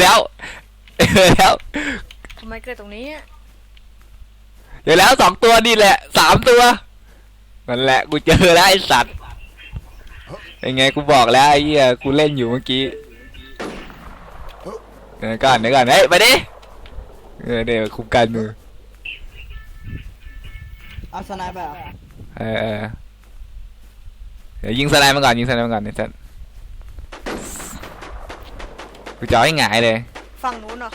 แล้วเจอแล้วทำไมเกิดตรงนี้อะเจอแล้วสองตัวนี่แหละสามตัวนั่นแหละกูเจอแล้วไอ้สัตว์เป็นไงกูบอกแล้วไอ้เหี้ยกูเล่นอยู่เมื่อกี้เดี๋ยวก่อนเดี๋ยวก่อนเฮ้ยไปดิเออเดี๋ยวคุมกันมือเอาสไนเปอร์เออเออเดี๋ยวยิงสไนด์มาก่อนยิงสไนด์มาก่อนไอ้สัตว์ กูจะเอาให้หงายเลย ฝั่งนู้นเหรอ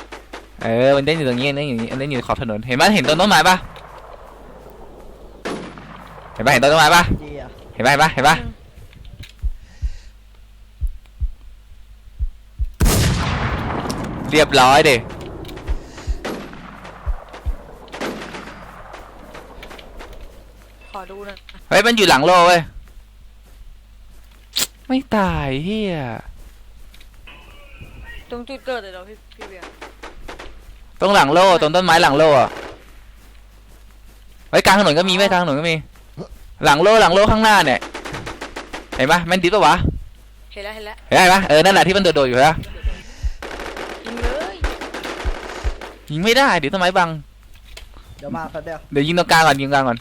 เออ มันเล่นอยู่ตรงนี้เล่นอยู่นี่เล่นอยู่ขอบถนน เห็นไหมเห็นต้นต้นไม้ปะเห็นปะเห็นต้นต้นไม้ปะดีอะเห็นปะเห็นปะเห็นปะเรียบร้อยดิขอดูหนะเฮ้ย มันอยู่หลังโลเว้ย ไม่ตายเฮีย ตรงจุดเกิดเลยเหรอพี่พี่เบียร์ตรงหลังโลตรงต้นไม้หลังโลอะไว้ยกลางถนนก็มีไว้ยกลางถนนก็มี หลังโลหลังโลข้างหน้าเนี่ยเห็นปะแม่นดิสปะวะเห็นแล้วเห็นแล้วเห็นปะเออนั่นแหละที่มันโดดๆอยู่นะยิงเลยยิงไม่ได้เดี๋ยวต้นไม้บังเดี๋ยวมาแป๊บเดียว เดี๋ยวยิงตรงกลางก่อนยิงตรงกลางก่อน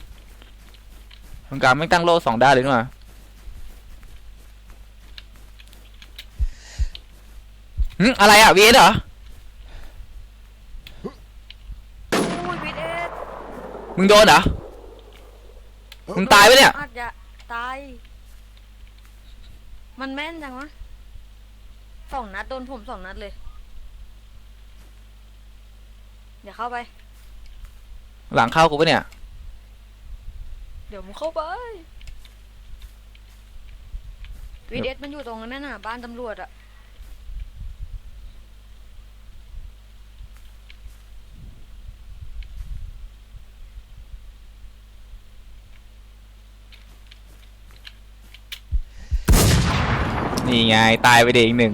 ตรงกลางไม่ตั้งโล่สองด้านเลยนี่หว่า หึอะไรอะวีเอสเหรอ อุ้ยพีเอสมึงโดนเหรอ มึงตายไปะเนี่ย อาจจะตาย มันแม่นจังวะสองนัดโดนผมสองนัดเลยอย่าเข้าไป หลังเข้ากูปะเนี่ย เดี๋ยวมึงเข้าไปวีเอสมันอยู่ตรงนั้นน่ะ บ้านตำรวจอะ นี่ไง ตายไปเด็กหนึ่ง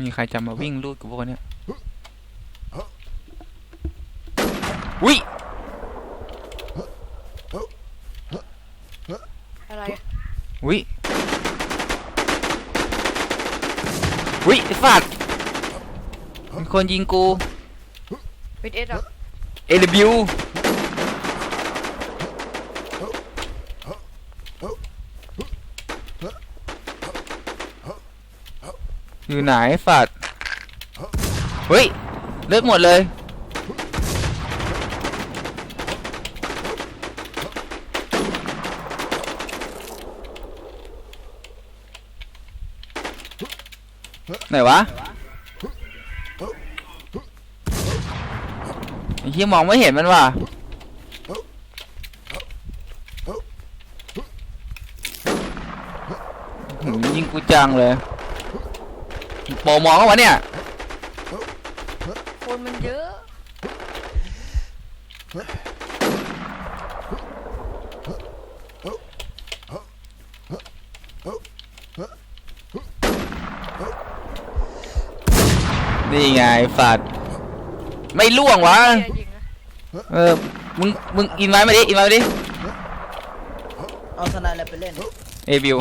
มีใครจะมาวิ่งลูดกับพวกเนี้ยอุ้ย อะไรอะ อุ้ย อุ้ยไอ้สัตว์มีคนยิงกูวีเอสเหรอ AW อยู่ไหนไอ้สัตว์เฮ้ยเลิกหมดเลย ไหนวะไอ้เหี้ยมองไม่เห็นมันว่ะหืมยิงกูจังเลยโปรมองเขาวะเนี่ยคนมันเยอะ นี่ไงไอ้สัตว์ไม่ล่วงวะเบียร์ยิงนะเออ มึง มึงอินไว้มาดิ อินไว้มาดิ เอาสไนอะไรไปเล่น เอวิว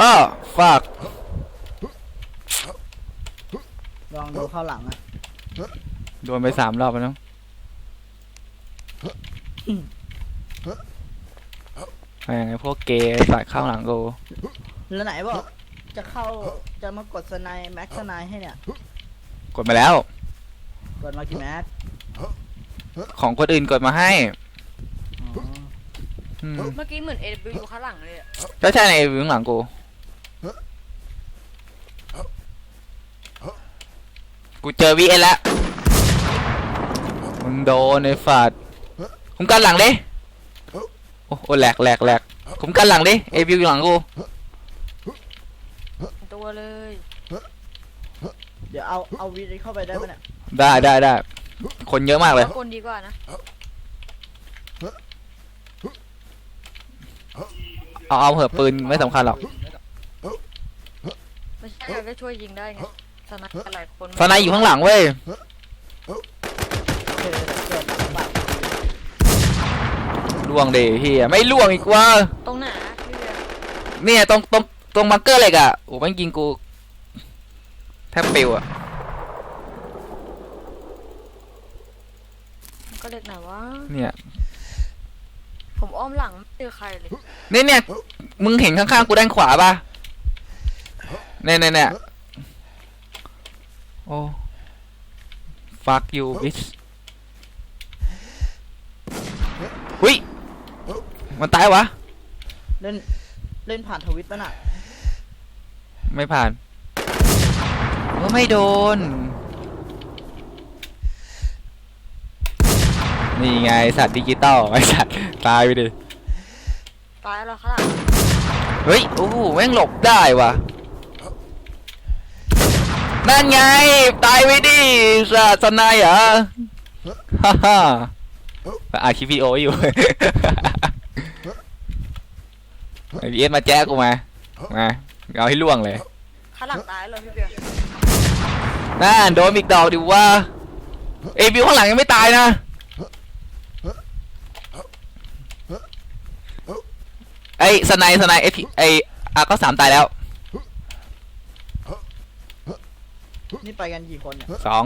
อ้อฝากลองดูเข้าหลังอะโดนไปสามรอบแล้วเนาะแม่งไอ้พวกเกย์ใส่ข้างหลังกูแล้วไหนบอก จะเข้าจะมากดสไนแม็กสไนให้เนี่ย กดมาแล้ว กดมากี่แม็กของคนอื่นกดมาให้อ๋ออืมเมื่อกี้เหมือนเอวิวอยู่ข้างหลังเลยอะก็ใช่ในวิวข้างหลังกู กูเจอวีเอแล้วมึงโดนไอ้ฝาดคุ้มกันหลังดิโอ้โอ้แหลกแหลกแหลกคุ้มกันหลังดิเอวิวอยู่หลังกู ตัวเลย เดี๋ยวเอาเอาวีดเข้าไปได้ไหมเนี่ยได้ได้ได้คนเยอะมากเลย คนดีกว่านะ เอาเอาเหอะปืนไม่สำคัญหรอกไม่ใช่ก็ช่วยยิงได้ไงสนับหลายคนสไนอยู่ข้างหลังเว้ยเกิดเกิดลำบากล่วงเดเฮียไม่ล่วงอีกว่า ตรงไหนอะพี่เบียร์เนี่ยตรงตรง ตรงบังเกอร์เหล็กอะโอ้แม่งยิงกูแทบปิวอะก็เล็กไหนวะเนี่ยผมอ้อมหลังไม่เจอใครเลยเนี่ยเนี่ยมึงเห็นข้างๆกูด้านขวาป่ะเนี่ยเนี่ยเนี่ยโอ้ fuck you bitch หุยมันตายวะ เล่น เล่นผ่านทวิตป่ะน่ะ ไม่ผ่านก็ไม่โดน นี่ไงสัตว์ดิจิตอลไอสัตว์ตายไปดิ ตายแล้วข้างหลังเฮ้ย โอ้โหแม่งหลบได้ว่ะ นั่นไง ตายไปดิสัตว์สนายเหรอฮ่าฮ่าอาคลิปวิดีโออยู่ไอพีเอสมาแจ้กูมา มา เอาให้ล่วงเลยข้างหลังตายเลยพี่เบียร์นั่นโดนอีกดอกดิว่าเอยบิวข้างหลังยังไม่ตายนะไอ้สไนด์สไนด์ไอพีไออาก็สามตายแล้วนี่ไปกันกี่คนเนี่ยสอง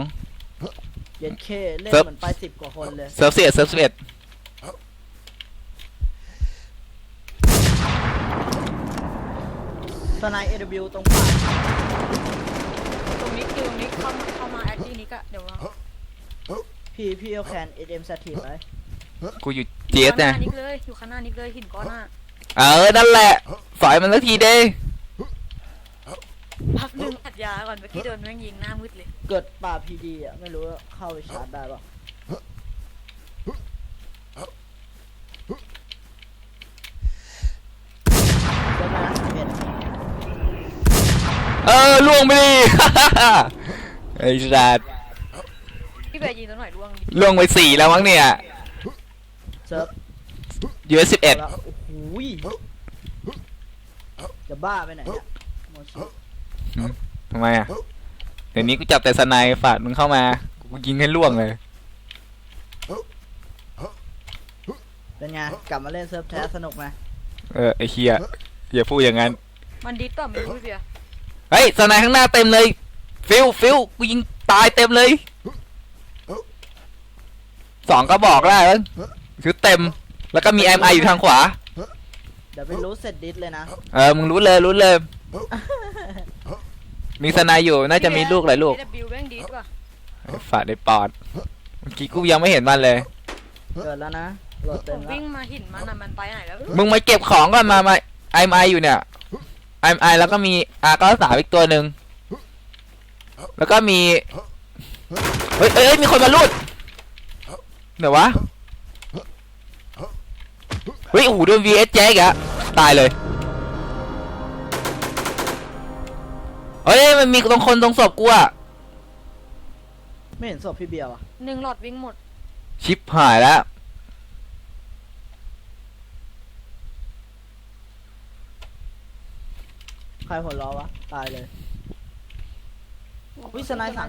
เย็นเคเล่นเซิร์ฟเหมือนไปสิบกว่าคนเลย เซิร์ฟสิบเอ็ดเซิร์ฟสิบเอ็ด สไนเอวิตรงป่าตรงนี้คือตรงนี้เข้ามาเข้ามาแอดดี้นี้ก็เดี๋ยวว่าพี่พี่เอาแคนเอ็มสถิตไว้กูอยู่เจสข้างหนะน้านิกเลยอยู่ข้างหน้านิกเลยหินก้อนหน้าเออนั่นแหละสอยมันสักทีเด้พักหนึ่งอัดยาก่อนเมื่อกี้โดนแม่งยิงหน้ามืดเลย เกิดป่าพีดีอะไม่รู้ว่าเข้าไปชาร์จได้ปะเดี๋ยวมานะเบ็ด เออล่วงไปดิ ไอ้สัตว์พี่เบียร์ยิงตัวหน่อยร่วงดิล่วงไปสี่แล้วมั้งเนี่ยเซิร์ฟยูเอสสิบเอ็ดแล้วโอ้โหยจะบ้าไปไหนเนี่ยโมชิทำไมอะเดี๋ยวนี้กูจับแต่สไนด์ฝาดมึงเข้ามา กูยิงให้ล่วงเลย เป็นไง กลับมาเล่นเซิร์ฟแท้สนุกไหมเออไอ้เฮียอย่าพูดอย่างนั้น มันดิสป่ะไม่รู้พี่เบียร์ เฮ้ยสไนด์ข้างหน้าเต็มเลย ฟิวฟิวกูยิงตายเต็มเลยสองก็บอกได้แล้วคือเต็ม แล้วก็มีแอมไออยู่ทางขวา เดี๋ยวไปรู้เสร็จดิสเลยนะ เออ มึงรู้เลยรู้เลย มีสไนด์อยู่น่าจะมีลูกหลายลูกเอบิวแม่งดิสป่ะฝาดในปอดเมื่อกี้กูยังไม่เห็นมันเลย เกิดแล้วนะโหลดผเต็มมแล้ววิ่งมาหินมันอะมันไปไหนแล้ว มึงมาเก็บของก่อนมามาไอไออยู่เนี่ย ไอไอแล้วก็มีอาก็สามอีกตัวหนึ่งแล้วก็มีเฮ้ยเอ้ยเอ้ยมีคนมาลูดเดี๋ยววะเฮ้ยโอ้โหโดน VS แจ๊กอะตายเลยเฮ้ยมันมีตรงคนตรงศพกูอะไม่เห็นศพพี่เบียร์วะหนึ่งหลอดวิ่งหมด ชิปหายแล้ว ใครหัวล้อวะ ตายเลยวิสไนสาม